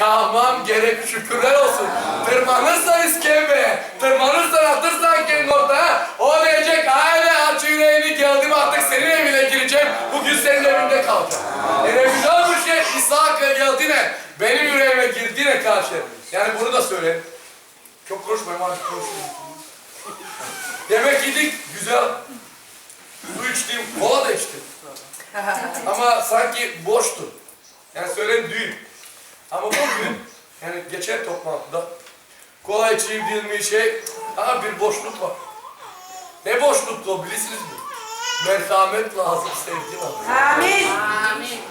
kalmam gerek şükürler olsun. Tırmanırsan iskembeye, tırmanırsan atırsan kendi ortaya, o diyecek aile aç yüreğini geldim artık senin evine gireceğim, bugün senin evinde kalacağım. Yani güzel bir şey İshak'a geldiğine, benim yüreğime girdiğine karşı. Yani bunu da söyle. Çok konuşmayayım artık konuşmayayım. Yemek yedik, güzel. Su içtim, kola da içtim. Ama sanki boştu. Yani söyleyeyim düğün. Ama bugün, yani geçen toplantıda kola içeyim değil mi şey, ama bir boşluk var. Ne boşluktu o bilirsiniz mi? Merhamet lazım, sevgi lazım. Amin.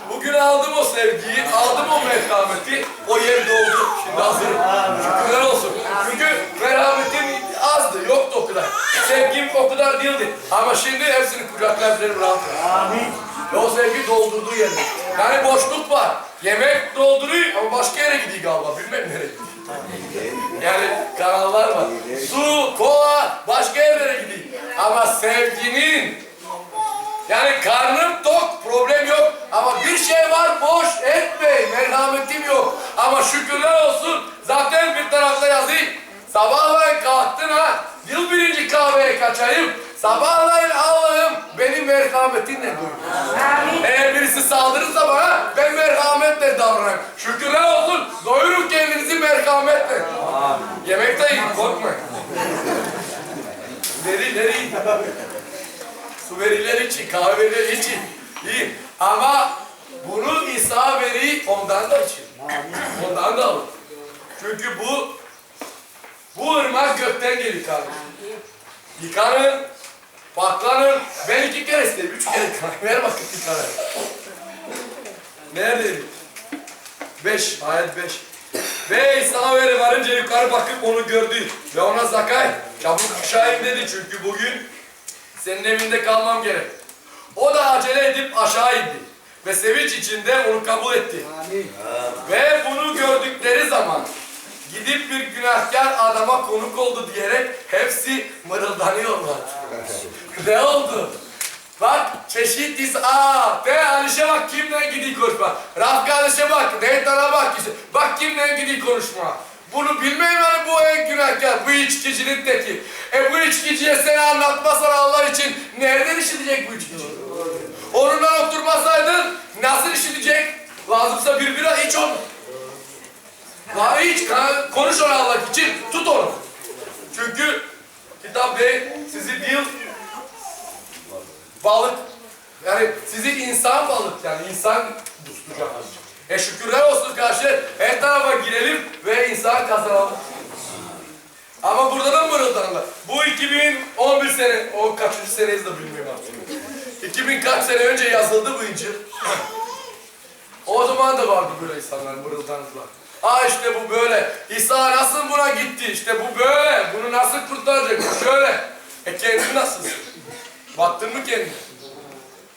Bugün aldım o sevgiyi, aldım o merhameti, o yer doldu. Şimdi hazırım. Şükürler olsun. Çünkü merhametim azdı, yoktu o kadar. Sevgim o kadar değildi. Ama şimdi hepsini kucaklayabilirim rahat rahat. Ve o sevgi doldurduğu yerde. Yani boşluk var. Yemek dolduruyor ama başka yere gidiyor galiba. Bilmem nereye gidiyor. Yani kanallar var. Su, kola başka yerlere gidiyor. Ama sevginin yani karnım tok, problem yok. Ama bir şey var, boş etmeyin. Merhametim yok. Ama şükürler olsun. Zaten bir tarafta yazayım. Sabahleyin kalktın ha. Yıl birinci kahveye kaçayım. Sabahleyin Allah'ım benim merhametinle doyur. Amin. Eğer birisi saldırırsa bana ben merhametle davranayım. Şükürler olsun. Doyurun kendinizi merhametle. Yemek de yiyin, korkmayın. Veri, veri. Su veriler için, kahve veriler için. İyi. Ama bunu İsa veri ondan da için. Ondan da alın. Çünkü bu bu ırmak gökten geliyor kardeşim. Yıkanın, paklanın. Ben iki kere istedim, üç kere yıkanın. Ver bakayım yıkanın. Neredeydi? Beş, ayet beş. Ve İsa veri varınca yukarı bakıp onu gördü. Ve ona Zakay, çabuk aşağı in dedi. Çünkü bugün senin evinde kalmam gerek. O da acele edip aşağı indi. Ve sevinç içinde onu kabul etti. Ve bunu gördükleri zaman gidip bir günahkar adama konuk oldu diyerek hepsi mırıldanıyorlar. ne oldu? Bak çeşit is aa de Alişe bak kimden gidiyor konuşma. Rafka Alişe bak Neytan'a bak işte. Bak kimden gidiyor konuşma. Bunu bilmeyin hani bu en günahkar, bu içkicinin teki. E bu içkiciye seni anlatmasan Allah için nereden işitecek bu içkici? Onunla oturmasaydın nasıl işitecek? Lazımsa bir bira iç onu. La iç, ka- konuş onu Allah için, tut onu. Çünkü kitap bey sizi değil balık yani sizi insan balık yani insan tutacak. E şükürler olsun karşı her tarafa girelim ve insan kazanalım. Ama burada da mırıldanırlar. Bu 2011 sene, o kaçıncı seneyiz de bilmiyorum artık. 2000 kaç sene önce yazıldı bu İncil. O zaman da vardı böyle insanlar mırıldanırlar. Aa işte bu böyle. İsa nasıl buna gitti? İşte bu böyle. Bunu nasıl kurtaracak? Şöyle. E kendi nasılsın? Baktın mı kendine?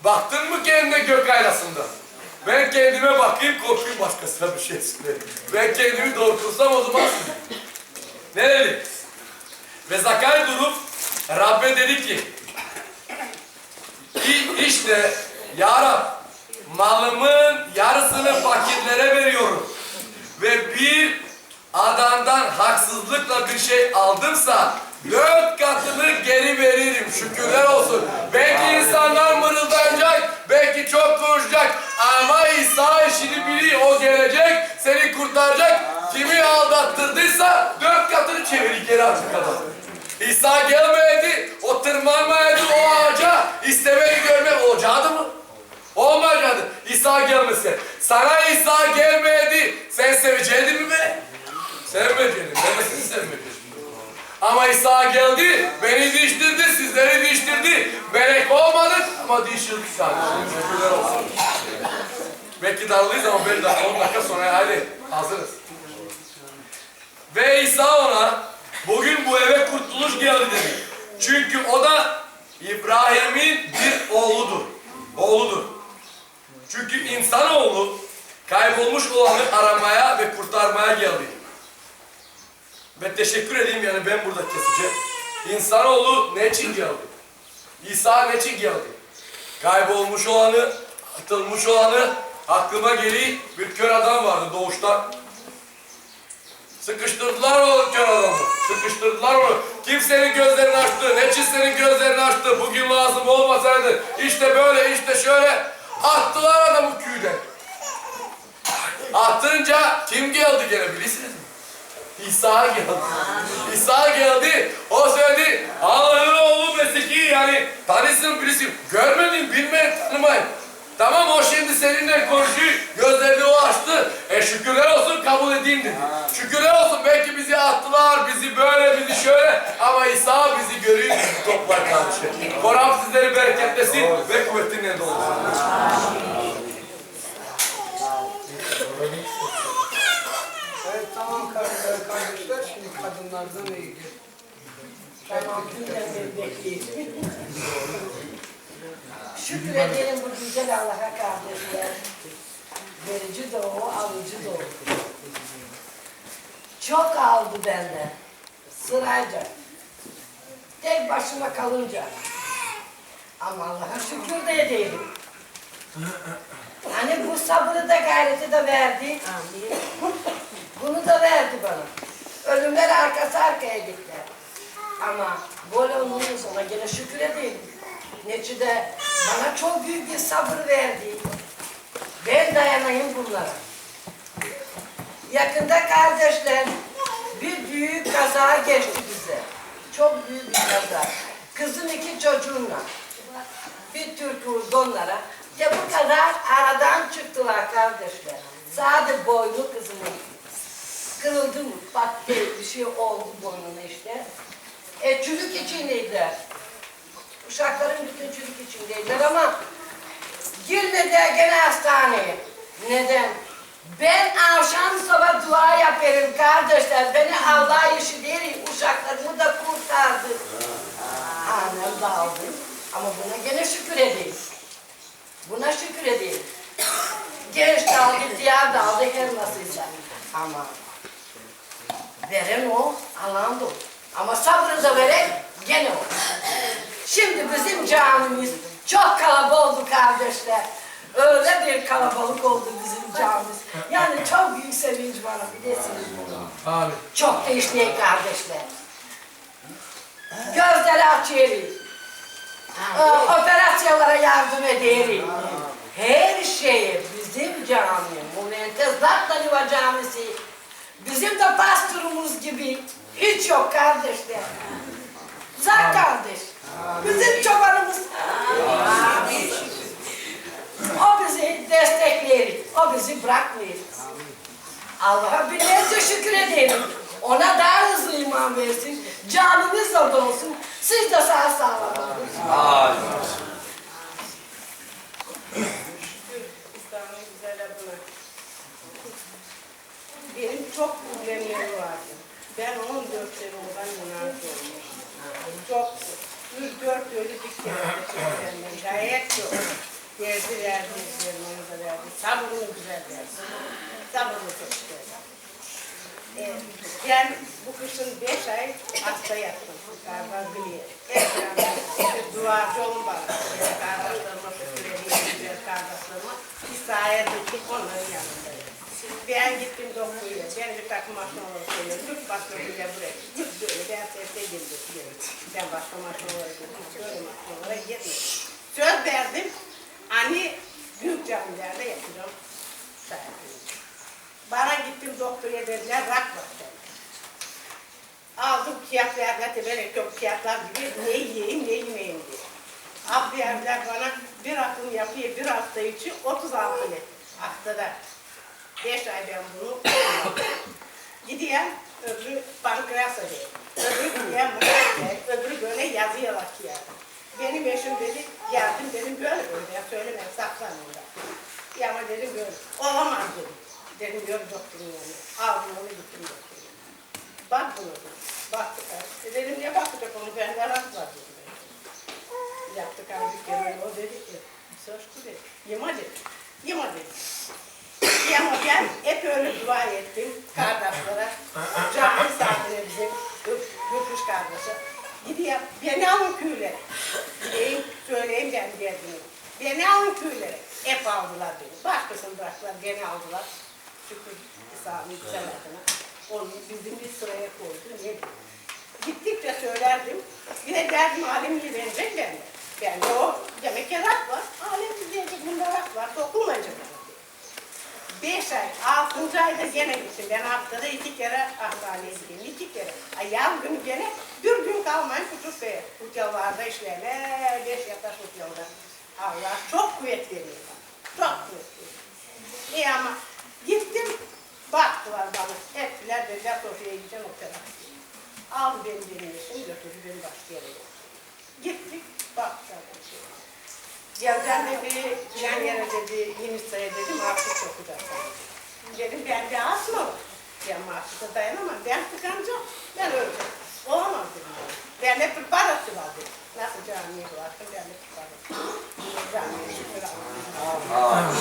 Baktın mı kendine gök aynasında? Ben kendime bakayım korkayım başkasına bir şey söyleyeyim. Ben kendimi doğrultursam o zaman nereli? Ve Zakay durup Rabbe dedi ki "İ- işte ya Rab malımın yarısını fakirlere veriyorum. Ve bir adamdan haksızlıkla bir şey aldımsa dört katını geri veririm. Şükürler olsun. Belki insanlar mırıldanacak, belki çok konuşacak ama İsa işini biliyor. O gelecek, seni kurtaracak. Kimi aldattırdıysa dört katını çevirir geri artık adam. İsa gelmedi, o tırmanmaydı o ağaca, istemeyi görmek olacaktı mı? Olmayacaktı. İsa gelmese. Sana İsa gelmedi. Sen seveceydin mi be? Sevmeyeceydin. Sevmeyeceğim. Ama İsa geldi, beni değiştirdi, sizleri değiştirdi. Melek olmadık ama değiştirdik sadece. Şükürler olsun. Belki darlıyız ama 5 dakika, 10 dakika sonra hadi hazırız. Ve İsa ona bugün bu eve kurtuluş geldi dedi. Çünkü o da İbrahim'in bir oğludur. Oğludur. Çünkü insanoğlu kaybolmuş olanı aramaya ve kurtarmaya geldi. Ve teşekkür edeyim yani ben burada keseceğim. İnsanoğlu ne için geldi? İsa ne için geldi? Kaybolmuş olanı, atılmış olanı aklıma geliyor bir kör adam vardı doğuştan. Sıkıştırdılar o kör adamı. Sıkıştırdılar onu. Kimsenin gözlerini açtı. Ne senin gözlerini açtı. Bugün lazım olmasaydı. İşte böyle işte şöyle. Attılar adamı küyden. Attınca kim geldi gene bilirsiniz? İsa geldi. İsa geldi. O söyledi. Allah'ın oğlu Mesiki yani tanısın bilirsin. Görmedin, bilmeyin, tanımayın. Tamam o şimdi seninle konuşuyor. Gözlerini o açtı. E şükürler olsun kabul edeyim dedi. Şükürler olsun belki bizi attılar, bizi böyle, bizi şöyle. Ama İsa bizi görüyor, toplar kardeşim. Koram sizleri bereketlesin ve kuvvetinle dolsun. Evet tamam kar- e, kardeşler şimdi Tamam, bekleyin. Şükür edelim bu güzel Allah'a kardeşler. Verici de o, alıcı da o. Çok aldı benden. Sırayca. Tek başıma kalınca. Ama Allah'a şükür de edeyim. Hani bu sabrı da gayreti de verdi. Bunu da verdi bana. Ölümler arkası arkaya gittiler. Ama böyle olmanın sonra gene şükür edeyim. Neticede bana çok büyük bir sabır verdi. Ben dayanayım bunlara. Yakında kardeşler bir büyük kaza geçti bize. Çok büyük bir kaza. Kızın iki çocuğunla. Bir Türk vurdu onlara. Ya bu kadar aradan çıktılar kardeşler. Sadece boynu kızımın. Kırıldı mı? Bak bir şey oldu boynuna işte. E, çürük içindeydiler. Uşakların bütün çürük içindeydiler ama girmediler gene hastaneye. Neden? Ben akşam sabah dua yaparım kardeşler. Beni Allah işi değil, uşaklarımı da kurtardı. Annem da aldı. Ama buna gene şükür edeyim. Buna şükür edeyim. Genç de aldı, diğer de aldı, her nasılsa. Ama veren o, alan da o. Ama sabrı da veren gene o. Şimdi bizim camimiz çok kalabalık oldu kardeşler. Öyle bir kalabalık oldu bizim camimiz. Yani çok büyük sevinç bana bilirsiniz bunu. Amin. Çok da işleyin kardeşler. Gözleri açıyoruz. Ee, operasyonlara yardım ederiz. Her şeye bizim cami, Mumentezlat Daniva Camisi, bizim de pastorumuz gibi hiç yok kardeşler. Zak kardeş, bizim çobanımız. O bizi destekler, o bizi bırakmıyor. Allah'a binlerce şükür edelim. Ona daha hızlı iman versin. Canımız da dolsun. Siz de sağ sağlam olun. Amin. İslam'ın güzel adına. Benim çok problemlerim vardı. Ben 14 sene oradan Yunan'da olmuş. Çok, üç dört öyle dükkanlarda problemlerim. Gayet çok. Derdi verdi, izlerim onu da verdi. Sabrını güzel verdi. Sabrını çok güzel verdi. Ben bu kışın beş ay hasta yattım. Biliyor. Hep bana. Yani kardeşlerime kardeşlerime. Bir sahaya düştüm onların yanındayım. Ben gittim doktora. Ben bir takım. Lütfen başka bile buraya. Lütfen böyle. Ben sesle girdim. Ben başka aşamalara gittim. Böyle aşamalara gitmedim. Söz verdim. Hani büyük camilerde yapacağım. Bana gittim doktora dediler rak var. Aldım verdiler böyle çok kağıtlar gibi ne yiyeyim ne yemeyeyim diye. Abi verdiler bana bir akım yapıyor bir hafta için 36 net haftada. Beş ay ben bunu Gidiyorum öbürü pankreas arıyor. Öbürü gidiyorum bunu öbürü böyle yazıyorlar kağıt. Benim eşim dedi yardım dedim böyle böyle ya söyleme saklan orada. Ya ama dedim böyle olamaz dedim. Dedim gör doktorun yanına. Aldım onu gittim doktorun. Bak bunu dedim. Baktık abi. E dedim ne bakacak onu bende rast var dedim. Yaptık abi dükkanı. O dedi ki söz dedi. Yema dedi. Yema dedi. Ben hep öyle dua ettim kardeşlere. Cami sahibine bizim Gülküş kardeşi. Gidiyor beni alın köylere. Gideyim söyleyeyim ben derdimi. Beni alın köylere. Hep aldılar beni. Başkasını bıraktılar beni aldılar. Şükür İsa'nın güzel adına. Onu bizim bir sıraya koydu. Ne bileyim. Gittikçe söylerdim. Bir de derdim alemini verecek ben de. Ben de o demek ki rak var. Alem diyecek bunda rak var. Dokunmayacak. Beş ay, altıncı ayda gene gittim. Ben haftada iki kere hastaneye gittim. Günü gene bir gün kalmayın kutup bey. Uçalarda işlerler, beş yatak uçalarda. Allah çok kuvvet veriyor. Çok kuvvet veriyor. İyi ama gittim, baktılar bana. Ettiler dediler Sofya'ya gideceğim operasyon. Aldı beni benim eşim götürdü beni başka yere. Gittik, baktılar. Gelden dedi, yan yere dedi, Yunus'a'ya dedim, artık sokacak. Dedim ben de asma var. Ben artık dayanamam, ben tıkanacağım, ben öleceğim. Olamaz dedim. Ben de preparatı var dedim. Nasıl camiye bıraktım, ben de preparatı. Camiye şükür Allah'a.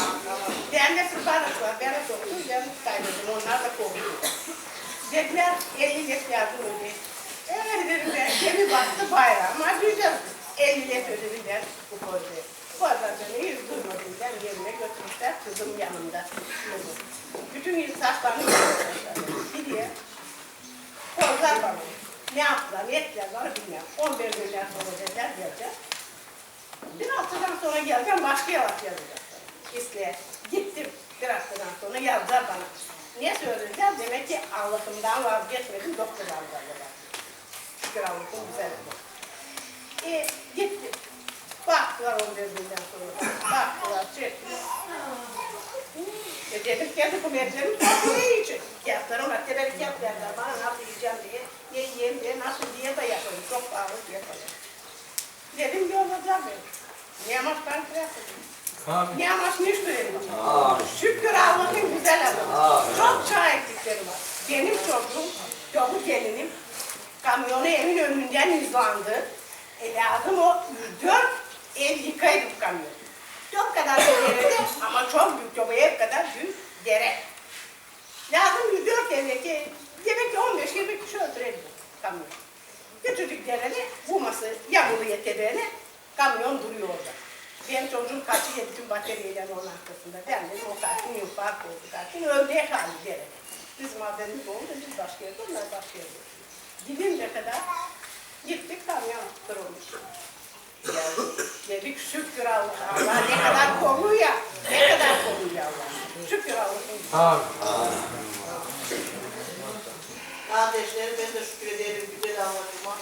Ben de preparatı var, ben de soktum, ben kaybettim, onlar da kovdu. Dediler, elli let yardım ödeyin. Evet dedim ben, gemi baktı bayrağım, acıyacağız. Elli let ödediler, bu koydu. Bu arada beni yüz durmadım, ben yerine götürmüşler, kızım yanımda. Bütün yıl saçlarını. Gidiyor. Koydular bana. Ne yaptılar, ne ettiler bana bilmiyorum. 11 günden sonra dediler geleceğim. Bir haftadan sonra geleceğim, başka yavaş yazacaklar. İsteye. Gittim. Bir haftadan sonra yazdılar bana. Niye söyleyeceğim? Demek ki Allah'ımdan vazgeçmedim, doktor aldılar. Şükür Allah'ım güzel oldu. E, gittim. Baktılar 11 günden sonra. Baktılar, çektiler. E dedim ki dokumentlerim çok iyi için. Fiyatlarım var, tebelik yapıyorlar bana nasıl yiyeceğim diye. Ne yiyeyim diye, nasıl diye de yapıyorum. Çok pahalı diye yapıyorum. Dedim yollayacağım beni. Ne amaç pankreas dedim. Ne amaç müşteri dedim. Şükür Allah'ın güzel adamı. Çok şahitlikleri var. Benim çocuğum, çocuk gelinim, kamyonu evin önünden izlandı. E lazım o 104 ev yıkaydı bu kamyon. Çok kadar bir derede ama çok büyük, çok ev kadar büyük dere. Lazım 104 evdeki, demek ki 15-20 kişi öldürelim kamyon. Küçücük derede, buması yağmurlu yeteneğine kamyon duruyor orada. Benim çocuğum kaçı yedi bütün bataryalar onun arkasında. Ben dedim o kartın infak oldu kartın öldüğü hali derede. Bizim haberimiz oldu, biz başka yerde, onlar başka yerde. Gidince kadar gittik kamyon kırılmış. Dedik şükür Allah'a. Allah ne kadar koruyor ya, ne kadar koruyor Allah. Şükür Allah'ın. Kardeşlerim ben de şükür ederim güzel anlatıma.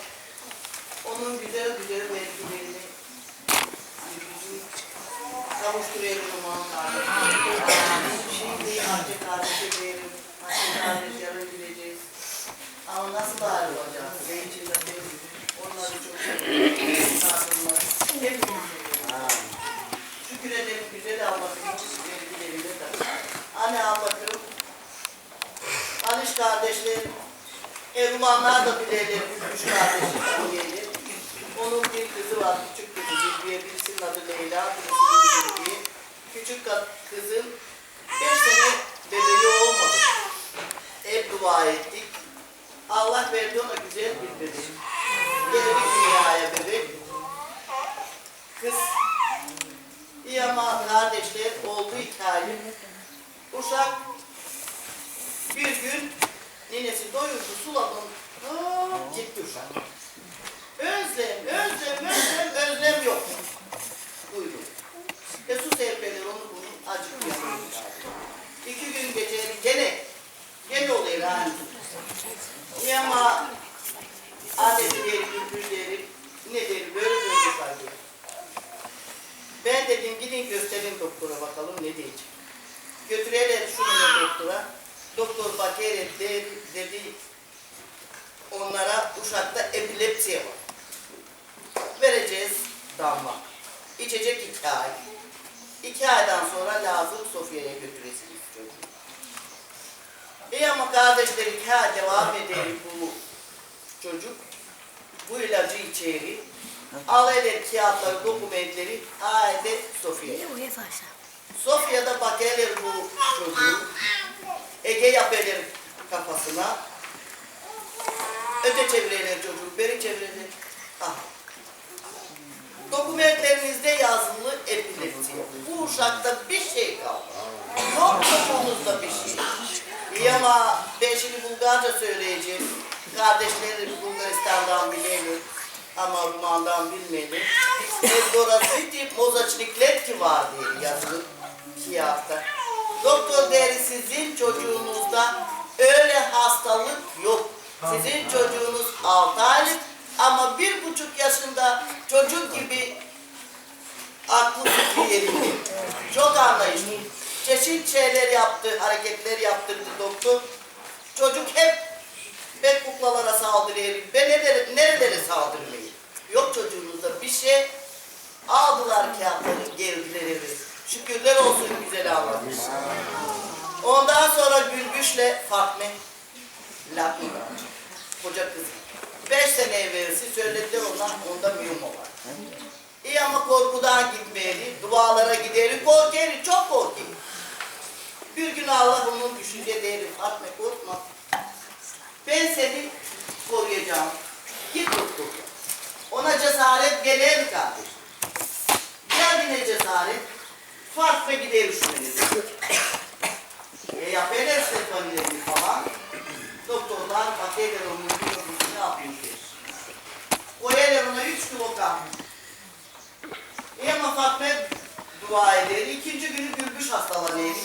Onun güzel güzel vergilerini kavuşturayım umarım kardeşlerim. Şimdi Hacı kardeşe verim, Hacı kardeşlere gideceğiz. Ama nasıl bari olacağız? Ben içinde değil. Onları çok seviyorum. Kadınlar. Ne bileyim. Şükür ederim güzel anlatımın vergilerinde de. Anne anlatırım. Aliş kardeşlerim, Ermanlar da bilirler, üç kardeşim gelir. Onun bir kızı var, küçük kızı diye birisinin adı Leyla, birisinin diye. Küçük kızın beş sene bebeği olmadı. Hep dua ettik. Allah verdi ona güzel bir bebek. Geldi dünyaya bebek. Kız İyi ama kardeşler oldu hikaye. Uşak bir gün ninesi doyurdu suladım. Hop gitti uşak. Özlem, özlem, özlem, özlem yok. Buyurun. E su serpeler onu bunu acık yanıyor. İki gün gece gene, gene oluyor hani. İyi ama annesi derim, bülbül derim, ne derim, böyle böyle kalıyor. Ben dedim gidin gösterin doktora bakalım ne diyecek. Götürelim şunu doktora. Doktor bakar dedi, dedi onlara uşakta epilepsiye var. Vereceğiz damla. İçecek iki ay. İki aydan sonra lazım Sofya'ya götüresiniz çocuğu. İyi ama kardeşler iki ay devam edelim bu çocuk. Bu ilacı içeri. Al eder kağıtları, dokumentleri, haydi Sofya'ya. Sofya'da bakarlar bu çocuğu. Ege yaparlar kafasına. Öte çevirirler çocuğu, beri çevirirler. Ah. Dokumentlerinizde yazılı epilepsi. Bu uşakta bir şey kaldı. Yok çocuğunuzda bir şey. İyi ama beş şimdi Bulgarca söyleyeceğim. Kardeşleri Bulgaristan'dan bilelim. Ama Ruman'dan bilmeyelim. Evdoraziti mozaçnikletki var diye yazılı kağıtta. Doktor deri sizin çocuğunuzda öyle hastalık yok. Sizin çocuğunuz 6 aylık ama bir buçuk yaşında çocuk gibi aklı fikri yerinde. Çok anlayışlı. Çeşit şeyler yaptı, hareketler yaptırdı doktor. Çocuk hep ben kuklalara saldırıyorum. Ben nerelere, nerelere saldırmayayım? Yok çocuğunuzda bir şey. Aldılar kağıtları, geldiler eve. Şükürler olsun güzel Allah'ım. Ondan sonra Gülgüş'le Fatma, Latin, koca kız. Beş sene evvelsi söylediler ona, onda mühim var. İyi ama korkudan gitmeyeli, dualara gideri, korkeri, çok korkuyor. Bir gün Allah onun düşünce değeri, Fatma korkma. Ben seni koruyacağım. Git doktor. Ona cesaret gelir kardeş. Geldine cesaret. Fatma gider üşümeniz. E yapıyorlar sefanilerini falan. Doktorlar bakıyorlar onun. Koyarlar ona üç kilo kan. E ama Fatma dua eder. İkinci günü Gülbüş hastalanıyor.